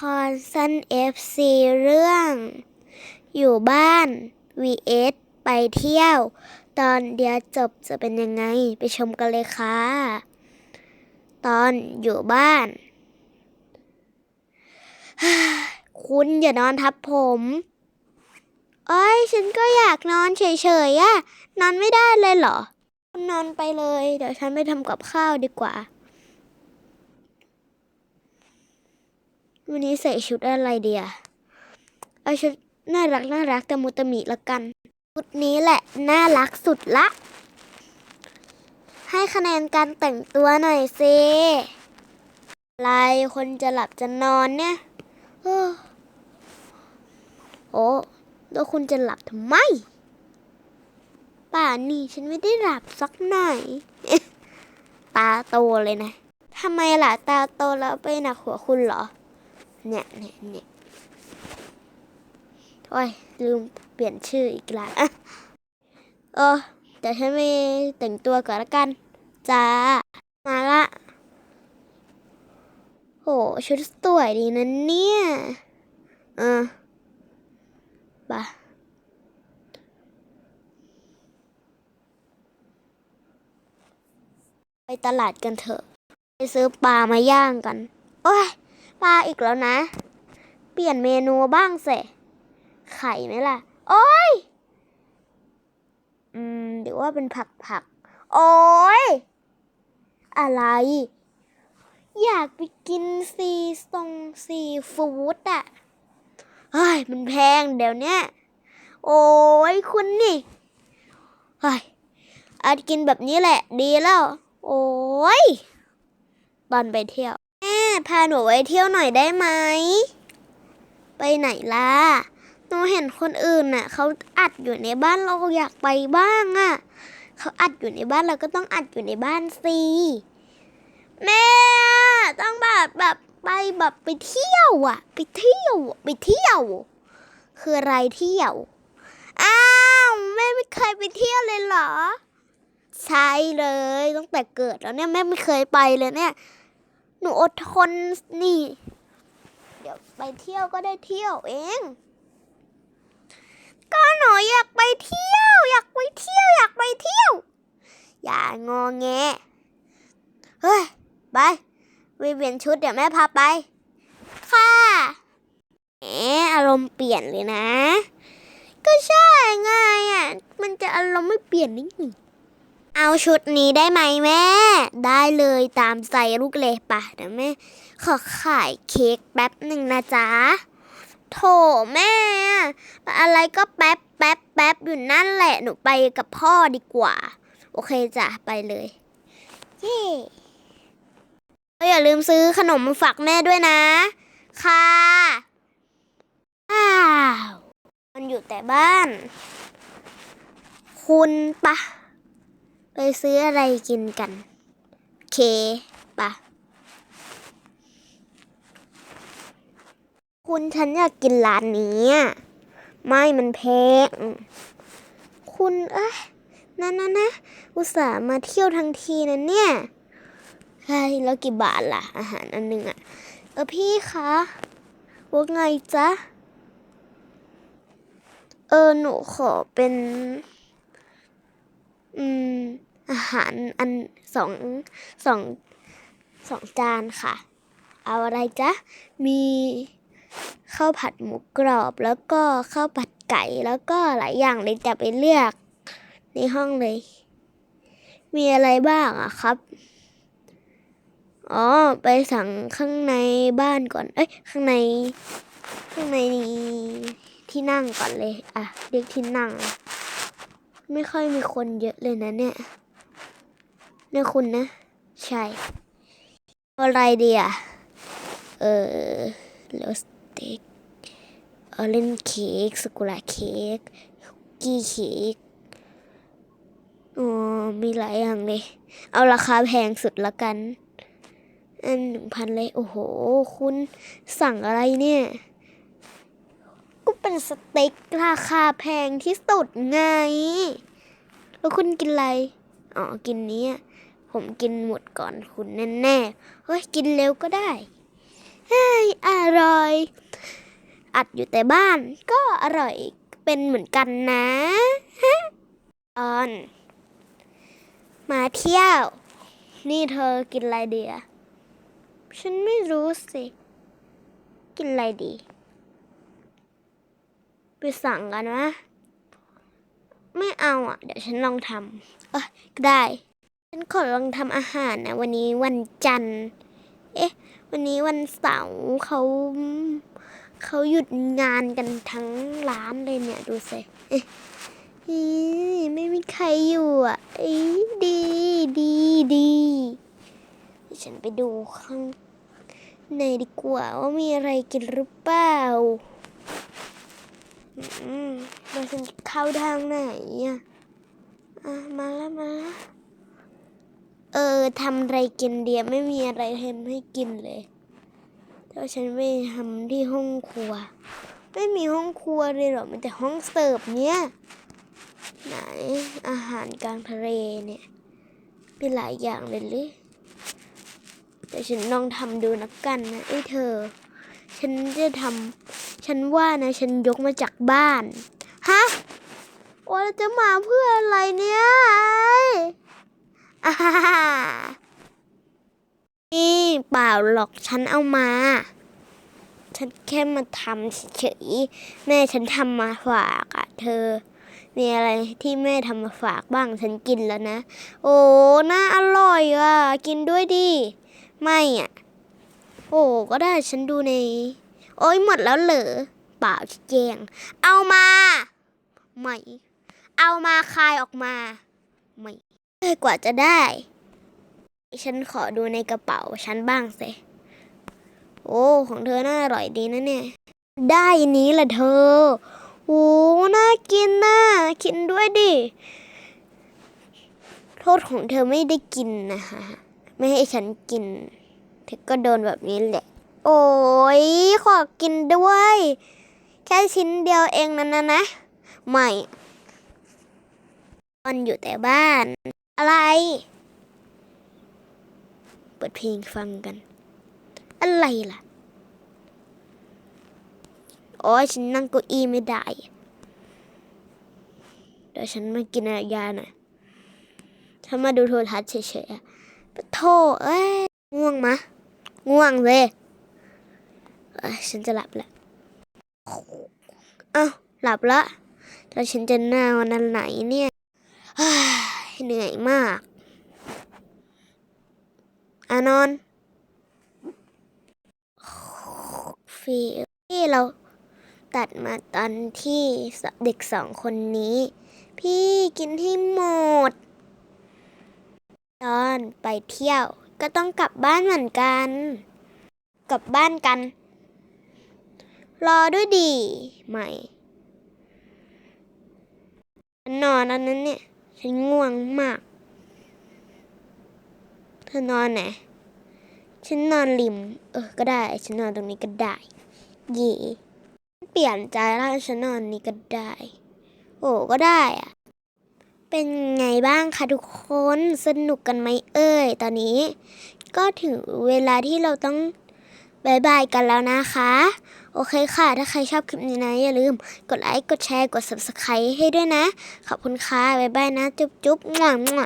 ครสั้น FC เรื่อง อยู่บ้าน vs ไปเที่ยว ตอนเดียวจบจะเป็นยังไงไปชมกันเลยค่ะ ตอนอยู่บ้าน คุณอย่านอนทับผมเอ้ยฉันก็อยากนอนเฉยๆอะนอนไม่ได้เลยเหรอคุณนอนไปเลย เดี๋ยวฉันไปทำกับข้าวดีกว่า วันนี้ใส่ชุดอะไรเดียเอาชุดน่ารักน่ารักแต่มุตมิละกัน ชุดนี้แหละน่ารักสุดละ ให้คะแนนการแต่งตัวหน่อยสิอะไรคนจะหลับจะนอนเนี่ยเออโอ้แล้วคุณจะหลับทำไม ป่านนี่ฉันไม่ได้หลับสักหน่อย ตาโตเลยนะทำไมล่ะตาโตแล้วไปหนักหัวคุณเหรอ เนี่ยเนี่ยเนี่ยโอ้ย ลืมเปลี่ยนชื่ออีกแล้วอะเออเดี๋ยวฉันไปแต่งตัวก่อนละกัน จ้า มาละ โห ชุดสวยดีนะเนี่ย เออไปะไปตลาดกันเถอะ ไปซื้อปลามาย่างกัน โอ้ย ปลาอีกแล้วนะ เปลี่ยนเมนูบ้างเสไข่ไหมล่ะ โอ้ย อืมหรือว่าเป็นผักผัก โอ้ย อะไร อยากไปกินซีทรงซีฟู้ดอะเฮ้ย มันแพงเดี๋ยวนี้โอ้ยคุณนี่เฮ้ยอาจกินแบบนี้แหละ ดีแล้ว โอ้ย ตอนไปเที่ยว พาหนูไปเที่ยวหน่อยได้ไหม ไปไหนล่ะ หนูเห็นคนอื่นน่ะเขาอัดอยู่ในบ้านเราอยากไปบ้างอะ่ะ เขาอัดอยู่ในบ้านเราก็ต้องอัดอยู่ในบ้านสิแม่ต้องแบบแบบไปแบบไปเที่ยวอะ ไปเที่ยวไปเที่ยว คืออะไรเที่ยว อ้าวแม่ไม่เคยไปเที่ยวเลยเหรอ ใช่เลยตั้งแต่เกิดแล้วเนี่ยแม่ไม่เคยไปเลยเนี่ย หนูอดทนนี่ เดี๋ยวไปเที่ยวก็ได้เที่ยวเอง ก็หนูอยากไปเที่ยว อยากไปเที่ยว อยากไปเที่ยว อย่างอแงเฮ้ย ไปไปเปลี่ยนชุดเดี๋ยวแม่พาไป ค่ะแหมอารมณ์เปลี่ยนเลยนะ ก็ใช่ไงอะ มันจะอารมณ์ไม่เปลี่ยนนิดหนึ่ง เอาชุดนี้ได้ไหมแม่ ได้เลยตามใจลูกเลยปะเดี๋ยวแม่ ขอขายเค้กแป๊บหนึ่งนะจ๊ะโถแม่ อะไรก็แป๊บแป๊บแป๊บอยู่นั่นแหละ หนูไปกับพ่อดีกว่า โอเคจ้ะ ไปเลย เย้อย่าลืมซื้อขนมมาฝากแม่ด้วยนะ ค่ะอ้าวมันอยู่แต่บ้าน คุณปะ ซื้ออะไรกินกัน เคปะคุณฉันอยากกินร้านนี้ ไม่มันแพง คุณเอ้ยนั่นนะนะ อุตส่าห์มาเที่ยวทั้งทีนะเนี่ยใช่แล้วกี่บาทล่ะ อาหารอันหนึ่งอะเออพี่คะว่าไงจ๊ะ เออหนูขอเป็น อืม หารอันสองสองสองจานค่ะ เอาอะไรจ๊ะ มีข้าวผัดหมูกรอบแล้วก็ข้าวผัดไก่แล้วก็หลายอย่างเลยจะไปเลือกในห้องเลย มีอะไรบ้างอะครับ อ๋อ ไปสั่งข้างในบ้านก่อน เอ้ย ข้างใน ข้างในที่นั่งก่อนเลย อะ เรียกที่นั่ง ไม่ค่อยมีคนเยอะเลยนะเนี่ย นี่ยคุณนะ ใช่ อะไรดีอะ เออแล้วสต็กเออเล่นเค้กสกุลาเค้กคุกกี้เค้กอ๋อมีหลายอย่างเลย เอาราคาแพงสุดละกัน อันหนึ่งพันเลย โอ้โห คุณสั่งอะไรเนี่ย ก็เป็นสเต็กราคาแพงที่สุดไง แล้วคุณกินอะไร อ๋อ กินเนี้ย ผมกินหมดก่อนคุณแน่ๆเฮ้ยกินเร็วก็ได้เฮ้ยอร่อย อัดอยู่แต่บ้านก็อร่อยเป็นเหมือนกันนะตอน มาเที่ยว นี่เธอกินอะไรดีอะฉันไม่รู้สิ กินอะไรดี ไปสั่งกันวะไม่เอาอะ เดี๋ยวฉันลองทำเออได้ ฉันขอลองทำอาหารนะ วันนี้วันจันทร์ เอ๊ะ วันนี้วันเสาร์เขาเขาหยุดงานกันทั้งร้านเลยเนี่ย ดูสิเอ๊ะไม่มีใครอยู่อะเอ้ยดีดีดีฉันไปดูข้างในดีกว่าว่ามีอะไรกินหรือเปล่าอืมแล้วฉันจะเข้าทางไหนอะอะ มาแล้วมาแล้ว เออทำอะไรกินเดียวไม่มีอะไรทำให้กินเลยถ้าฉันไม่ทำที่ห้องครัว ไม่มีห้องครัวเลยหรอมันแต่ห้องเสิร์ฟเนี่ยไหนอาหารกลางทะเลเนี่ยมีหลายอย่างเลยหรือแต่ฉันลองทำดูนักกันนะไอ้เธอ ฉันจะทำฉันว่านะฉันยกมาจากบ้านฮะโอ้แล้วจะมาเพื่ออะไรเนี่ยอ่า เปล่าหรอกฉันเอามา ฉันแค่มาทำเฉยแม่ฉันทำมาฝากอะเธอ มีอะไรที่แม่ทำมาฝากบ้างฉันกินแล้วนะ โอ้น่าอร่อยอะกินด้วยดิ ไม่อะโอ้ก็ได้ฉันดูใน โอ้ยหมดแล้วเหรอเปล่าแจงเอามา ไม่ เอามาคายออกมา ไม่กว่าจะได้ ฉันขอดูในกระเป๋าฉันบ้างสิ โอ้ ของเธอน่าอร่อยดีนะเนี่ย ได้นี้แหละเธอ โอ้ น่ากินน่ะกินด้วยดิ โทษของเธอไม่ได้กินนะคะ ไม่ให้ฉันกิน เธอก็โดนแบบนี้แหละ โอ้ย ขอกินด้วย แค่ชิ้นเดียวเองนะนนะนะ ไม่ตอนอยู่แต่บ้าน อะไร เปิดเพลงฟังกัน อะไรล่ะโอ้ยฉันนั่งเก้าอี้ไม่ได้เดี๋ยวฉันมากินยาหน่อยฉันมาดูโทรทัศน์เฉยๆปะโทเอ้ย ง่วงมะ ง่วงเลยเอ้ยฉันจะหลับล้วเอ้า หลับละแล้วฉันจะนอนวันไหนเนี่ย เหนื่อยมาก อานอนฟีที่เราตัดมาตอนที่เด็กสองคนนี้ พี่กินให้หมด ตอนไปเที่ยวก็ต้องกลับบ้านเหมือนกัน กลับบ้านกัน รอด้วยดีไหมฉันอนแล้วนั้นเนี่ย ฉันง่วงมาก เธอนอนไหนฉันนอนริม เออ ก็ได้ ฉันนอนตรงนี้ก็ได้ เย่เปลี่ยนใจแล้วฉันนอนนี้ก็ได้ โอ้ก็ได้อะเป็นไงบ้างคะทุกคนสนุกกันไหมเอ่ยตอนนี้ ก็ถึงเวลาที่เราต้องบายบายกันแล้วนะคะ โอเคค่ะ ถ้าใครชอบคลิปนี้นะ อย่าลืม กดไลค์ กดแชร์ กด subscribe ให้ด้วยนะ ขอบคุณค่ะบายบายนะ จุ๊บจุ๊บมั่วมั่ว